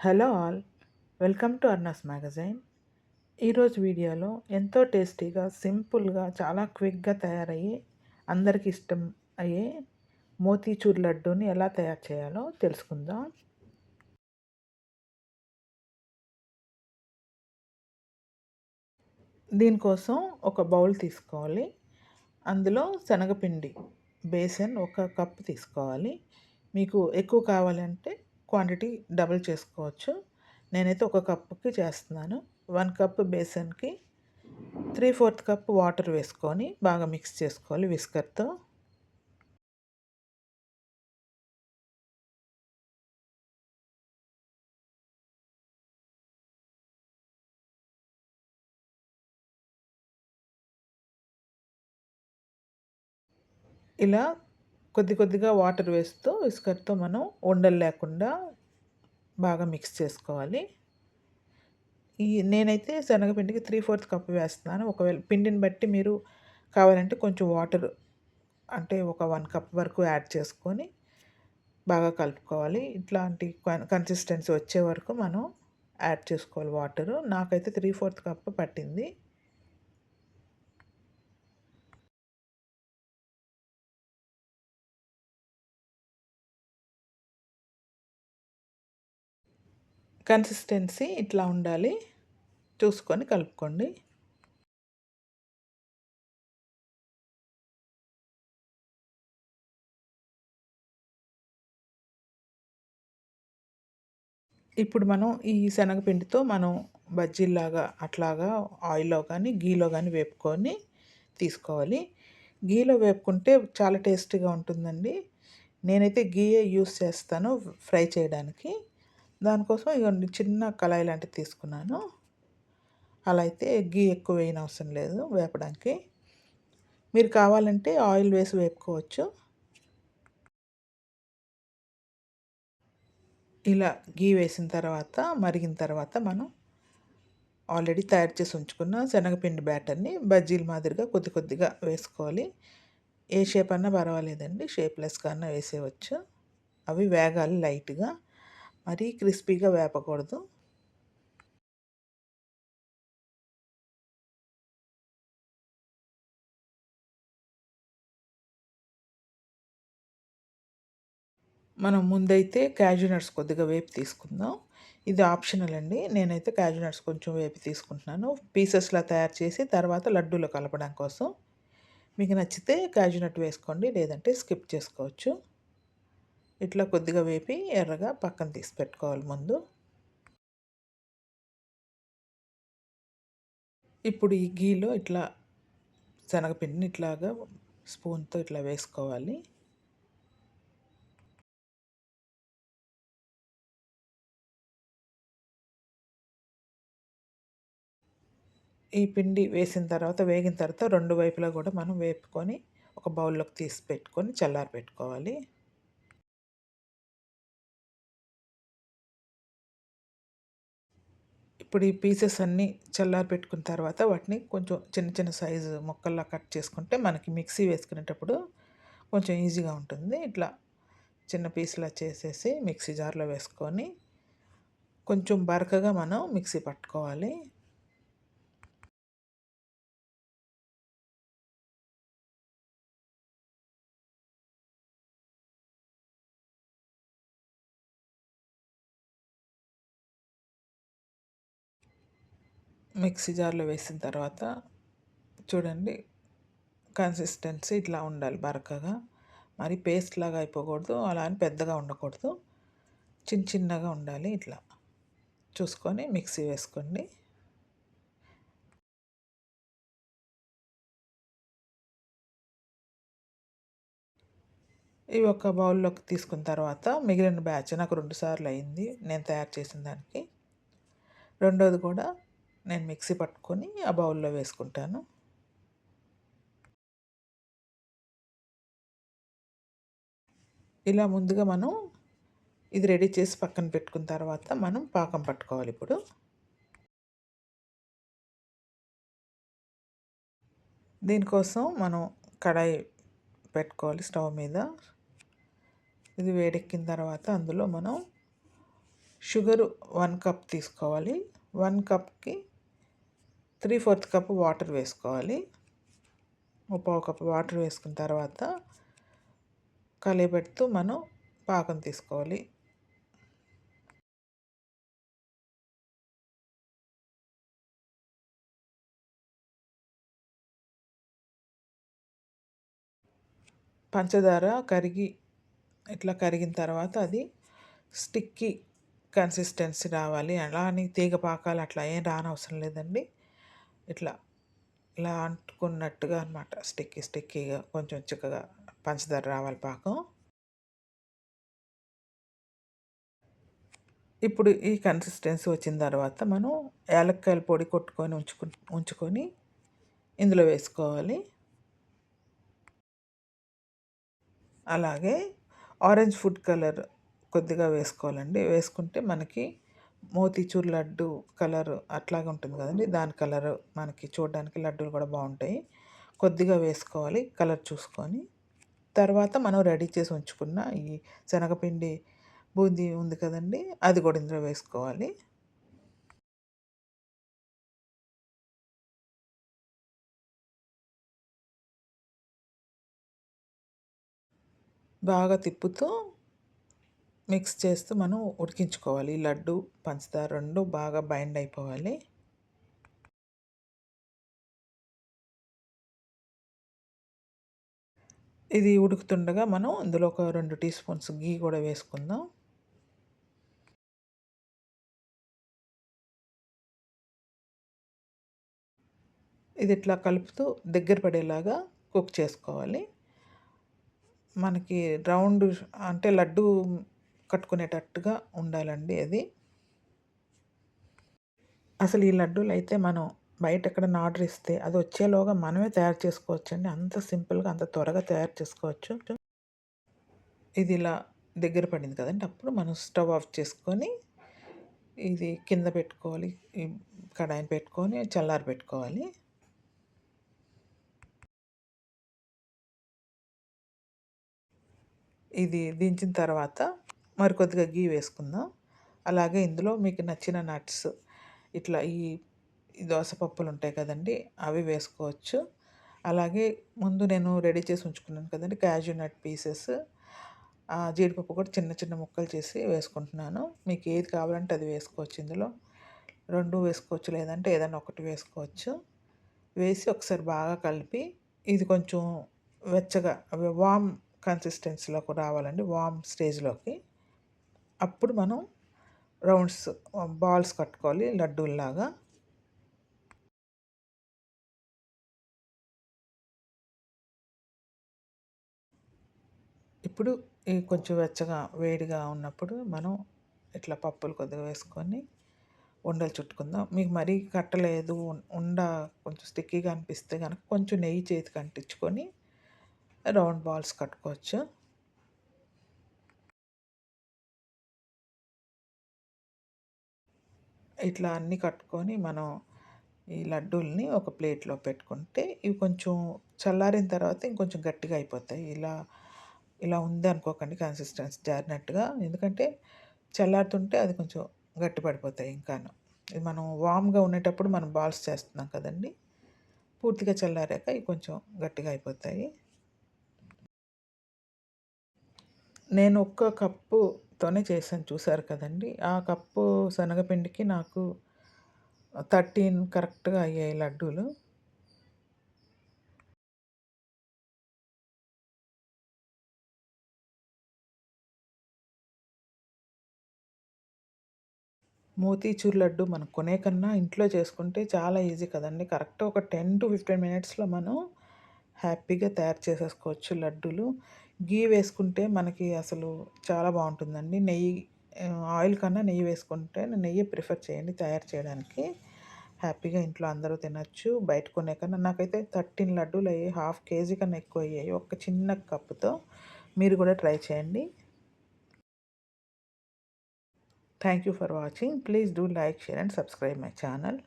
Hello all welcome to అర్నస్ magazine. ఈరోజు వీడియోలో ఎంతో టేస్టీగా సింపుల్గా చాలా క్విక్గా తయారయ్యి అందరికి ఇష్టం అయ్యే మోతీచూర్ లడ్డూని ఎలా తయారు చేయాలో తెలుసుకుందాం. దీనికోసం ఒక బౌల్ తీసుకోవాలి. అందులో శనగపిండి బేసన్ ఒక కప్ తీసుకోవాలి. మీకు ఎక్కువ కావాలంటే క్వాంటిటీ డబుల్ చేసుకోవచ్చు. నేనైతే ఒక కప్పుకి చేస్తున్నాను. వన్ కప్ బేసన్కి త్రీ ఫోర్త్ కప్ వాటర్ వేసుకొని బాగా మిక్స్ చేసుకోవాలి విస్కర్తో. ఇలా కొద్ది కొద్దిగా వాటర్ వేస్తూ విస్కర్తో మనం ఉండలు లేకుండా బాగా మిక్స్ చేసుకోవాలి. ఈ నేనైతే శనగపిండికి త్రీ ఫోర్త్ కప్ వేస్తున్నాను. ఒకవేళ పిండిని బట్టి మీరు కావాలంటే కొంచెం వాటర్ అంటే ఒక వన్ కప్ వరకు యాడ్ చేసుకొని బాగా కలుపుకోవాలి. ఇట్లాంటి కన్సిస్టెన్సీ వచ్చే వరకు మనం యాడ్ చేసుకోవాలి వాటరు నాకైతే త్రీ ఫోర్త్ కప్ పట్టింది. కన్సిస్టెన్సీ ఇట్లా ఉండాలి. చూసుకొని కలుపుకోండి. ఇప్పుడు మనం ఈ శనగపిండితో మనం బజ్జీలాగా అట్లాగా ఆయిల్లో కానీ గీలో కానీ వేపుకొని తీసుకోవాలి. గీలో వేపుకుంటే చాలా టేస్టీగా ఉంటుందండి. నేనైతే గీయే యూస్ చేస్తాను ఫ్రై చేయడానికి. దానికోసం ఇక చిన్న కళాయి లాంటిది తీసుకున్నాను. అలా అయితే గీ ఎక్కువ వేయన అవసరం లేదు వేపడానికి. మీరు కావాలంటే ఆయిల్ వేసి వేపుకోవచ్చు. ఇలా గీ వేసిన తర్వాత మరిగిన తర్వాత మనం ఆల్రెడీ తయారు చేసి ఉంచుకున్న శనగపిండి బ్యాటర్ని బజ్జీల మాదిరిగా కొద్ది కొద్దిగా వేసుకోవాలి. ఏ షేప్ అన్నా పర్వాలేదండి షేప్లెస్గా అన్నా వేసేయవచ్చు. అవి వేగాలి లైట్గా. మరీ క్రిస్పీగా వేపకూడదు. మనం ముందైతే క్యాజు నట్స్ కొద్దిగా వేపి తీసుకుందాం. ఇది ఆప్షనల్ అండి. నేనైతే క్యాజు నట్స్ కొంచెం వేపి తీసుకుంటున్నాను. పీసెస్లా తయారు చేసి తర్వాత లడ్డూలో కలపడం కోసం. మీకు నచ్చితే క్యాజు నట్ వేసుకోండి లేదంటే స్కిప్ చేసుకోవచ్చు. ఇట్లా కొద్దిగా వేపి ఎర్రగా పక్కన తీసి పెట్టుకోవాలి ముందు. ఇప్పుడు ఈ గీలో ఇట్లా శనగపిండిని ఇట్లాగా స్పూన్తో ఇట్లా వేసుకోవాలి. ఈ పిండి వేసిన తర్వాత వేగిన తర్వాత రెండు వైపులా కూడా మనం వేపుకొని ఒక బౌల్లోకి తీసి పెట్టుకొని చల్లారి పెట్టుకోవాలి ఇప్పుడు ఈ పీసెస్ అన్నీ చల్లారి పెట్టుకున్న తర్వాత వాటిని కొంచెం చిన్న చిన్న సైజు ముక్కల్లా కట్ చేసుకుంటే మనకి మిక్సీ వేసుకునేటప్పుడు కొంచెం ఈజీగా ఉంటుంది. ఇట్లా చిన్న పీసులా చేసేసి మిక్సీ జార్లో వేసుకొని కొంచెం బరకగా మనం మిక్సీ పట్టుకోవాలి. మిక్సీ జార్లో వేసిన తర్వాత చూడండి కన్సిస్టెన్సీ ఇట్లా ఉండాలి బరకగా. మరి పేస్ట్ లాగా అయిపోకూడదు అలా అని పెద్దగా ఉండకూడదు. చిన్న చిన్నగా ఉండాలి ఇట్లా. చూసుకొని మిక్సీ వేసుకోండి. ఇవి ఒక బౌల్లోకి తీసుకున్న తర్వాత మిగిలిన బ్యాచ్ నాకు రెండు సార్లు అయింది నేను తయారు చేసిన దానికి. రెండోది కూడా నేను మిక్సీ పట్టుకొని ఆ బౌల్లో వేసుకుంటాను. ఇలా ముందుగా మనం ఇది రెడీ చేసి పక్కన పెట్టుకున్న తర్వాత మనం పాకం పట్టుకోవాలి ఇప్పుడు. దీనికోసం మనం కడాయి పెట్టుకోవాలి స్టవ్ మీద. ఇది వేడెక్కిన తర్వాత అందులో మనం షుగర్ వన్ కప్ తీసుకోవాలి. వన్ కప్కి త్రీ ఫోర్త్ కప్ వాటర్ వేసుకోవాలి. ఒక కప్ వాటర్ వేసుకున్న తర్వాత కలిపెడుతూ మనం పాకం తీసుకోవాలి. పంచదార కరిగి ఇట్లా కరిగిన తర్వాత అది స్టిక్కీ కన్సిస్టెన్సీ రావాలి. అలా అని తీగ పాకాలు అట్లా ఏం రానవసరం లేదండి. ఇట్లా ఇలా అంటుకున్నట్టుగా అనమాట స్టిక్కీ స్టిక్కీగా కొంచెం చిక్కగా పంచదార రావాలి పాకం. ఇప్పుడు ఈ కన్సిస్టెన్సీ వచ్చిన తర్వాత మనం యాలక్కాయల పొడి కొట్టుకొని ఉంచుకు ఉంచుకొని ఇందులో వేసుకోవాలి. అలాగే ఆరెంజ్ ఫుడ్ కలర్ కొద్దిగా వేసుకోవాలండి. వేసుకుంటే మనకి మోతీచూర్ లడ్డు కలర్ అట్లాగే ఉంటుంది కదండి. దాని కలర్ మనకి చూడడానికి లడ్డూలు కూడా బాగుంటాయి. కొద్దిగా వేసుకోవాలి కలర్ చూసుకొని. తర్వాత మనం రెడీ చేసి ఉంచుకున్న ఈ శనగపిండి బూందీ ఉంది కదండి అది కూడా ఇందులో వేసుకోవాలి. బాగా తిప్పుతూ మిక్స్ చేస్తూ మనం ఉడికించుకోవాలి. లడ్డు పంచదార రెండు బాగా బైండ్ అయిపోవాలి. ఇది ఉడుకుతుండగా మనం ఇందులో ఒక రెండు టీ స్పూన్స్ గీ కూడా వేసుకుందాం. ఇది ఇట్లా కలుపుతూ దగ్గర పడేలాగా కుక్ చేసుకోవాలి. మనకి రౌండ్ అంటే లడ్డు కట్టుకునేటట్టుగా ఉండాలండి అది. అసలు ఈ లడ్డూలు అయితే మనం బయట ఎక్కడైనా ఆర్డర్ ఇస్తే అది వచ్చేలోగా మనమే తయారు చేసుకోవచ్చు అండి అంత సింపుల్గా అంత త్వరగా తయారు చేసుకోవచ్చు. ఇది ఇలా దగ్గర పడింది కదండి. అప్పుడు మనం స్టవ్ ఆఫ్ చేసుకొని ఇది కింద పెట్టుకోవాలి. కడాయిని పెట్టుకొని చల్లారి పెట్టుకోవాలి. ఇది దించిన తర్వాత మరి కొద్దిగా గీ వేసుకుందాం. అలాగే ఇందులో మీకు నచ్చిన నట్స్ ఇట్లా ఈ దోసపప్పులు ఉంటాయి కదండి అవి వేసుకోవచ్చు. అలాగే ముందు నేను రెడీ చేసి ఉంచుకున్నాను కదండి క్యాజు నట్ పీసెస్. జీడిపప్పు కూడా చిన్న చిన్న ముక్కలు చేసి వేసుకుంటున్నాను. మీకు ఏది కావాలంటే అది వేసుకోవచ్చు ఇందులో. రెండు వేసుకోవచ్చు లేదంటే ఏదైనా ఒకటి వేసుకోవచ్చు. వేసి ఒకసారి బాగా కలిపి ఇది కొంచెం వెచ్చగా వామ్ కన్సిస్టెన్సీలోకి రావాలండి వామ్ స్టేజ్లోకి అప్పుడు మనం రౌండ్స్ బాల్స్ కట్టుకోవాలి లడ్డూల్లాగా. ఇప్పుడు కొంచెం వెచ్చగా వేడిగా ఉన్నప్పుడు మనం ఇట్లా పప్పులు కొద్దిగా వేసుకొని ఉండలు చుట్టుకుందాం. మీకు మరీ కట్టలేదు ఉండ కొంచెం స్టిక్కీగా అనిపిస్తే కనుక కొంచెం నెయ్యి చేతికి అంటించుకొని రౌండ్ బాల్స్ కట్టుకోవచ్చు. ఇట్లా అన్నీ కట్టుకొని మనం ఈ లడ్డూల్ని ఒక ప్లేట్లో పెట్టుకుంటే ఇవి కొంచెం చల్లారిన తర్వాత ఇంకొంచెం గట్టిగా అయిపోతాయి. ఇలా ఇలా ఉంది అనుకోకండి కన్సిస్టెన్సీ జారినట్టుగా. ఎందుకంటే చల్లారుతుంటే అది కొంచెం గట్టి పడిపోతాయి ఇంకాను. ఇది మనం వామ్గా ఉండేటప్పుడు మనం బాల్స్ చేస్తున్నాం కదండి. పూర్తిగా చల్లారాక ఇవి కొంచెం గట్టిగా అయిపోతాయి. నేను ఒక్క కప్పు తోనే చేశాను. చూసారు కదండి. ఆ కప్పు శనగపిండికి నాకు థర్టీన్ కరెక్ట్గా అయ్యాయి లడ్డూలు. మోతీచూర్ లడ్డు మనం కొనే కన్నా ఇంట్లో చేసుకుంటే చాలా ఈజీ కదండి. కరెక్ట్ ఒక టెన్ టు ఫిఫ్టీన్ మినిట్స్లో మనం హ్యాపీగా తయారు చేసేసుకోవచ్చు లడ్డూలు. గీ వేసుకుంటే మనకి అసలు చాలా బాగుంటుందండి. నెయ్యి ఆయిల్ కన్నా నెయ్యి వేసుకుంటే నెయ్యి ప్రిఫర్ చేయండి తయారు చేయడానికి. హ్యాపీగా ఇంట్లో అందరూ తినచ్చు. బయట కొనే కన్నా నాకైతే థర్టీన్ లడ్డూలు అయ్యాయి హాఫ్ కేజీ కన్నా ఎక్కువ అయ్యాయి. ఒక చిన్న కప్పుతో మీరు కూడా ట్రై చేయండి. Thank you for watching. Please do like share and subscribe my channel.